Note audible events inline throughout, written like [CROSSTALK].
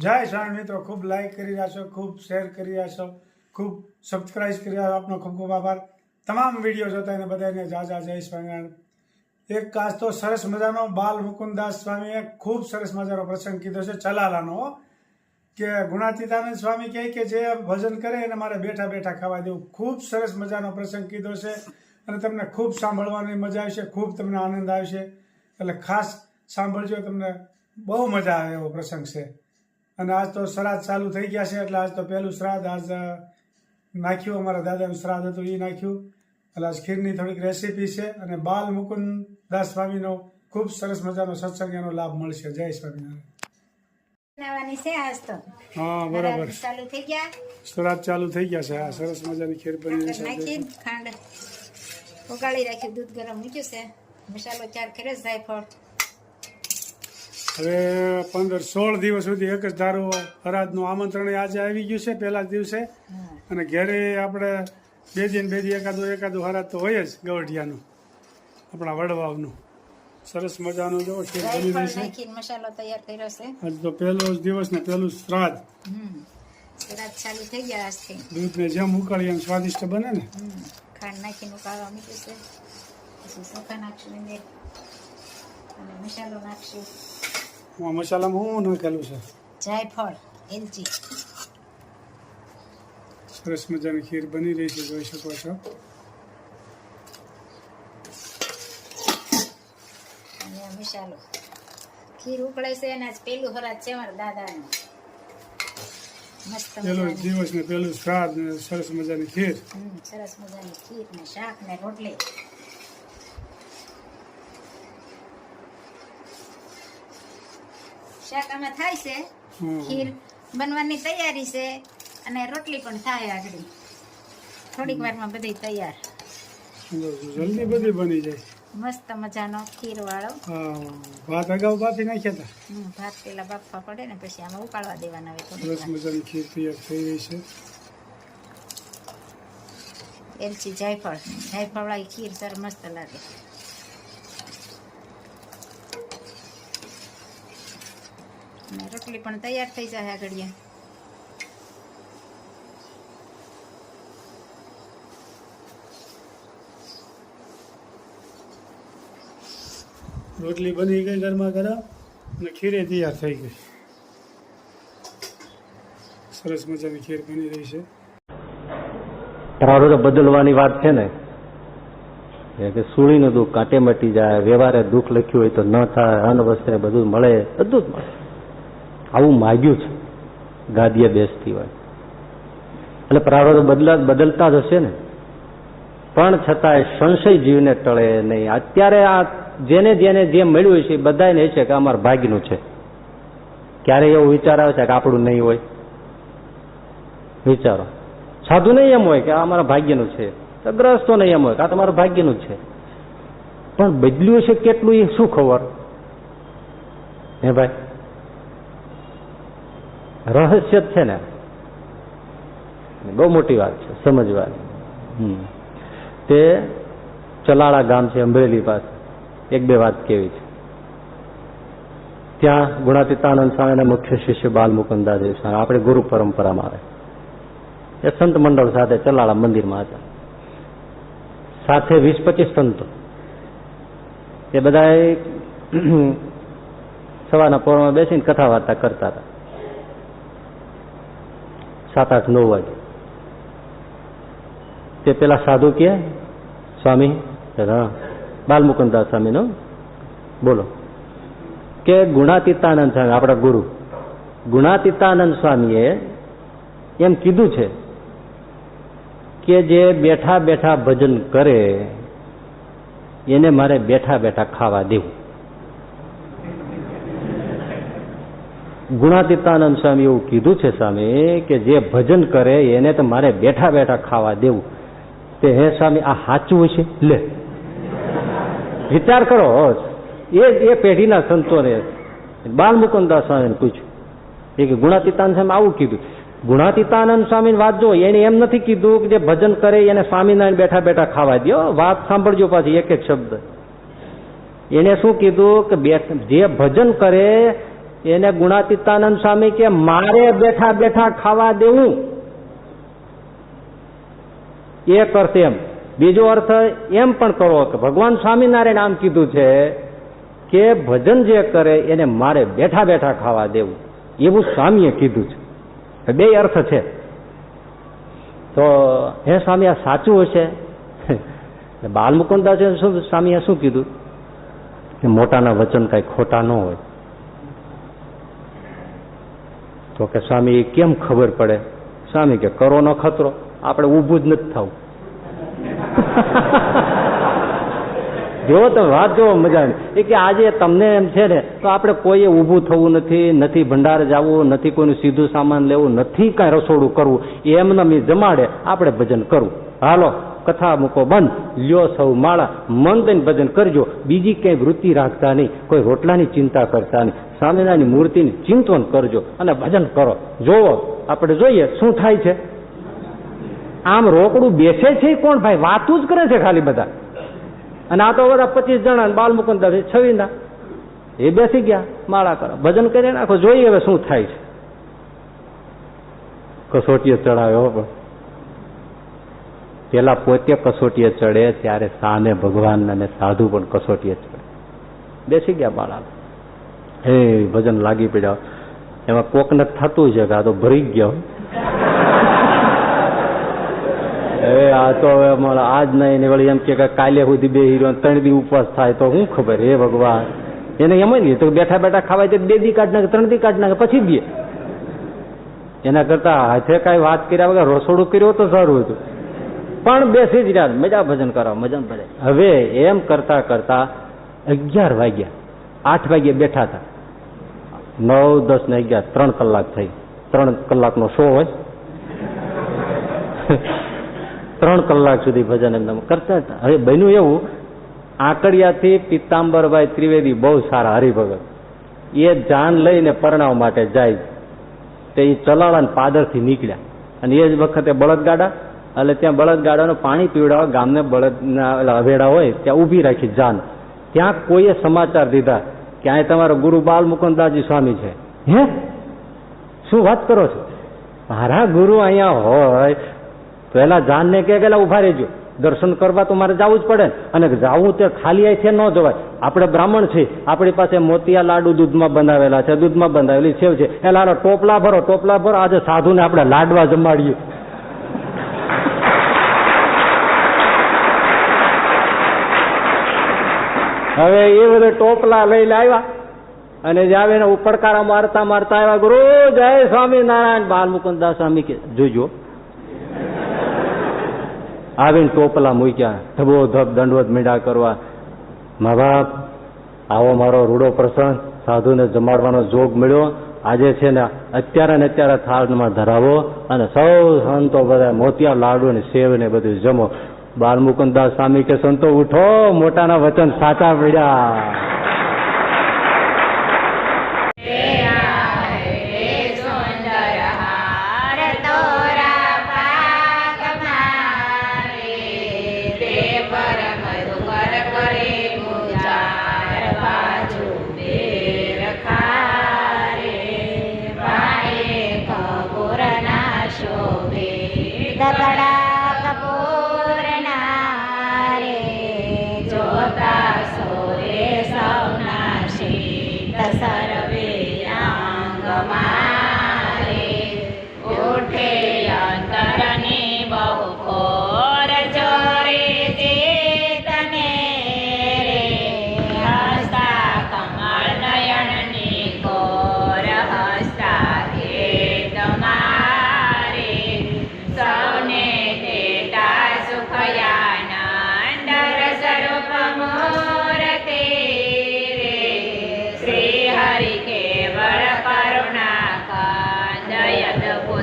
જય સ્વામી મિત્રો, ખૂબ લાઈક કરી રહ્યા છો, ખૂબ શેર કરી રહ્યા છો, ખૂબ સબસ્ક્રાઇબ કરી રહ્યા છો. આપનો ખૂબ ખૂબ આભાર. તમામ વીડિયો જોતા એને બધાને જાજા જય સ્વામિનારાયણ એક કાચ તો સરસ મજાનો બાલ મુકુંદાસ સ્વામીએ ખૂબ સરસ મજાનો પ્રસંગ કીધો છે ચલાલાનો. કે ગુણાતીતાનંદ સ્વામી કહે કે જે ભજન કરે એને મારે બેઠા બેઠા ખાવા દેવું. ખૂબ સરસ મજાનો પ્રસંગ કીધો છે અને તમને ખૂબ સાંભળવાની મજા આવશે, ખૂબ તમને આનંદ આવશે. એટલે ખાસ સાંભળજો, તમને બહુ મજા આવે એવો પ્રસંગ છે. અને આજ તો શ્રાદ્ધ ચાલુ થઈ ગયા છે એટલે આજ તો પહેલું શ્રાદ્ધ આજ નાખ્યું અમારા દાદાનું શ્રાદ્ધ હતું એ નાખ્યું. એટલે આજ ખીરની થોડીક રેસીપી છે અને બાલ મુકુંદ દાસ સ્વામીનો ખૂબ સરસ મજાનો સત્સંગ એનો લાભ મળશે. જય સ્વામિનારાયણ. આજ તો. હા બરાબર. ચાલુ થઈ ગયા. શ્રાદ્ધ ચાલુ થઈ ગયા છે આ સરસ મજાની ખીર બની ખાંડ ઉગાડી રાખ્યું દૂધ ગરમ મૂક્યું છે. મસાલો ચાર કર્યો જાયફળ હવે પંદર સોળ દિવસ સુધી એક જ ધારો હરાજનું આમંત્રણ આજે આવી ગયું છે પહેલા દિવસે. અને ઘેરે આપણે બે દિન બે દી એકાદું એકાદું હરાજ તો હોય જ ગવઢિયાનું. આપણા વડવાવનું. સરસ મજાનું જો ખીર બની રહી છે. મસાલો તૈયાર કર્યો છે. આજ તો પહેલો જ દિવસ ને પહેલું શ્રાદ્ધ. ચાલુ થઈ ગયા આજથી. દૂધને જેમ ઉકાળી એમ સ્વાદિષ્ટ બને ને. ખાંડ નાખીને ઉકાળવા છે. પછી નાખશું અને મસાલો નાખશું. મસાલામાં શું નાખેલું છે? જાયફળ એલચી. સરસ મજાની ખીર બની રહી છે જોઈ શકો છો. મસાલો. ખીર ઉકળે છે એના પેલું ખરાબ છે મારા દાદાનું. મજાની. દિવસ ને પહેલું શ્રાદ્ધ ને સરસ મજાની ખીર. સરસ મજાની ખીર ને શાક ને રોટલી. શાક આમાં થાય છે. ખીર બનવાની તૈયારી છે અને રોટલી પણ થાય આગળ. થોડીક વારમાં બધી તૈયાર. જલ્દી બધી બની જાય. મસ્ત મજાનો ખીર વાળો ભાત અગાઉ બાફી નાખ્યા હતા ભાત પેલા બાફવા પડે ને પછી આમાં ઉકાળવા દેવાના હોય સરસ મજાની ખીર તૈયાર થઈ રહી છે. એલચી જાયફળ. જાયફળ વાળી ખીર સર મસ્ત લાગે. અને રોટલી પણ તૈયાર થઈ જાય આગળ રોટલી બની ગઈ ગરમા ગરમ અને ખીરે તૈયાર થઈ ગઈ. સરસ મજાની ખીર બની રહી છે. પ્રારબ્ધ બદલવાની વાત છે ને. કે સુળીનું દુઃખ કાંટે મટી જાય વ્યવહારે દુઃખ લખ્યું હોય તો ન થાય અન્ન વસ્ત્રે બધું મળે બધું જ મળે. આવું માગ્યું છે. ગાદીએ બેસતી હોય. એટલે પ્રારબ્ધ બદલા બદલતા જ હશે ને. પણ છતાંય સંશય જીવને ટળે નહીં. અત્યારે આ જેને જેને જે મળ્યું છે, એ બધાને એ છે કે અમારા ભાગ્યનું છે. ક્યારે એવો વિચાર આવે છે કે આપણું નહીં હોય? વિચારો. સાધુ નહીં એમ હોય કે આ અમારા ભાગ્યનું છે. ગ્રસ્તો નહીં એમ હોય કે આ તમારું ભાગ્યનું છે. પણ બદલ્યું છે કેટલું એ શું ખબર? હે ભાઈ? રહસ્ય છે ને? બહુ મોટી વાત છે, સમજવાની. તે ચલાળા ગામ છે અમરેલી પાસે. એક બે વાત કેવી છે. ત્યાં ગુણાતીતાનંદ સ્વામીના મુખ્ય શિષ્ય બાલ મુકુંદાદેવ સ્વામી, આપણે ગુરુ પરંપરામાં આવે. એ સંત મંડળ સાથે ચલાળા મંદિરમાં હતા. સાથે વીસ પચીસ સંતો. એ બધા સવારના પોરમાં બેસીને કથા વાર્તા કરતા હતા. સાત આઠ નવ વાગે. તે પેલા સાધુ કે, સ્વામી હા બાલમુકુદાસ સ્વામીનો બોલો. કે ગુણાતીતાનંદ સ્વામી, આપણા ગુરુ. ગુણાતીતાનંદ સ્વામીએ એમ કીધું છે કે જે બેઠા બેઠા ભજન કરે, એને મારે બેઠા બેઠા ખાવા દેવું. ગુણાતીતાનંદ સ્વામી એવું કીધું છે સ્વામી કે જે ભજન કરે એને તો મારે બેઠા બેઠા ખાવા દેવું. તે હે સ્વામી, આ સાચું છે લે. વિચાર કરો, એ એ પેઢીના સંતોને બાલ મુકુદાસ સ્વામીને પૂછ્યું. એ કે ગુણાતીતાનંદ સ્વામી આવું કીધું. ગુણાતીતાનંદ સ્વામી વાત જો એને એમ નથી કીધું કે જે ભજન કરે એને સ્વામિનારાયણ બેઠા બેઠા ખાવા દો વાત સાંભળજો પાછી એક એક શબ્દ. એને શું કીધું કે જે ભજન કરે એને ગુણાતીતાનંદ સ્વામી કે, મારે બેઠા બેઠા ખાવા દેવું. એક અર્થ એમ. બીજો અર્થ એમ પણ કરો કે, ભગવાન સ્વામિનારાયણ આમ કીધું છે કે, ભજન જે કરે એને મારે બેઠા બેઠા ખાવા દેવું. એવું સ્વામીએ કીધું છે. બે અર્થ છે. તો હે સ્વામી, આ સાચું હશે? બાલમુકુદાસે શું સ્વામીએ શું કીધું? કે મોટાના વચન કઈ ખોટા ન હોય. તો કે સ્વામી, કેમ ખબર પડે? સ્વામી કે, કરોનો ખતરો. આપણે ઊભું જ નથી થવું. [LAUGHS] જો તો વાત જો મજા. એ કે આજે તમને એમ છે ને, તો આપણે કોઈએ ઊભું થવું નથી નથી ભંડાર જવું, નથી કોઈનું સીધું સામાન લેવું, નથી કાંઈ રસોડું કરવું. એમને મેં જમાડે, આપણે ભજન કરવું. હાલો, કથા મૂકો બંધ. લ્યો સૌ માળા. મન દઈને ભજન કરજો. બીજી ક્યાંય વૃત્તિ રાખતા નહીં. કોઈ રોટલાની ચિંતા કરતા નહીં. સ્વામિનારાયણની મૂર્તિને ચિંતન કરજો અને ભજન કરો. જોવો આપણે જોઈએ શું થાય છે. આમ રોકડું બેસે છે કોણ ભાઈ? વાતું જ કરે છે ખાલી બધા. અને આ તો બધા પચીસ જણા બાલ મુકુંદ છવીના એ બેસી ગયા, માળા કરો. ભજન કરી નાખો, જોઈએ હવે શું થાય છે. કસોટીએ ચડાવ્યો પણ. પેલા પોતે કસોટીએ ચડે, ત્યારે સામે ભગવાન અને સાધુ પણ કસોટીએ ચડે. બેસી ગયા માળા હે, ભજન લાગી પડ્યા. એમાં કોકને થતું છે કે આ તો ભરી ગયો. હવે આ તો હવે આજ નહીં ને વળી એમ કે કાલે સુધી બે હીરો ત્રણ દી ઉપવાસ થાય તો શું ખબર, હે ભગવાન? એને એમ જ તો બેઠા બેઠા ખાવાય તો બે દી કાઢ નાખે, ત્રણ દી કાઢ નાખે, પછી દે. એના કરતા હાથે કાંઈ વાત કર્યા વગર રસોડું કર્યું તો સારું હતું. પણ બેસી જ રહ્યા, મજા ભજન કરો મજા ભજે હવે એમ કરતા કરતા અગિયાર વાગ્યા, આઠ વાગ્યે બેઠા હતા. નવ, દસ ને અગિયાર, ત્રણ કલાક થઈ. ત્રણ કલાકનો શો હોય. ત્રણ કલાક સુધી ભજન એમને કરતા હવે બન્યું એવું, આંકડિયાથી પિત્તાંબરભાઈ ત્રિવેદી બહુ સારા હરિભગત. એ જાન લઈને પરણાવ માટે જાય. તે એ ચલાળા પાદરથી નીકળ્યા. અને એ જ વખતે બળદગાડા, એટલે ત્યાં બળદગાડાનું પાણી પીવડાવવા ગામને બળદના અવેડા હોય, ત્યાં ઊભી રાખી જાન. ત્યાં કોઈએ સમાચાર દીધા કે અહીં તમારો ગુરુ બાલ મુકુદાસજી સ્વામી છે? હે? શું વાત કરો છો? મારા ગુરુ અહીંયા હોય, પહેલા જાનને કે પેલા ઊભા રહેજો. દર્શન કરવા તો મારે જવું જ પડે અને જાવું તે ખાલી અહીંથી ન જવાય. આપણે બ્રાહ્મણ છીએ. આપણી પાસે મોતિયા લાડુ દૂધમાં બંધાવેલા છે, દૂધમાં બંધાવેલી છે. એ લાડો ટોપલા ભરો ટોપલા ભરો. આજે સાધુને આપણે લાડવા જમાડીએ. હવે એ બધે ટોપલા લઈને આવ્યા. અને જાવે ઉપડકારા મારતા મારતા આવ્યા, ગુરુ, જય સ્વામિનારાયણ. બાલ મુકુદાસ સ્વામી કે, જોજો. આવીને ટોપલા મૂક્યા ધબો ધબ દંડવત મીંડા કરવા. મા બાપ, આવો મારો રૂડો પ્રસંગ, સાધુને જમાડવાનો જોગ મળ્યો. આજે છે ને અત્યારે ને અત્યારે થાળમાં ધરાવો અને સૌ સંતો બધા મોતિયા લાડુ ને સેવ ને બધું જમો. બાલમુકુંદાસ સ્વામી કે સંતો ઉઠો મોટાના વચન સાચા પડ્યા. દબડા કપૂરના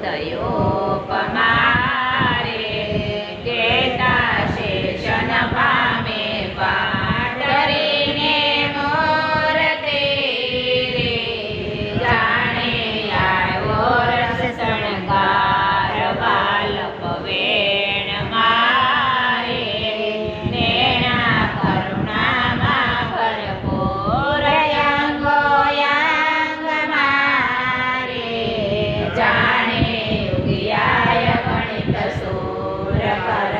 だよ。Prepara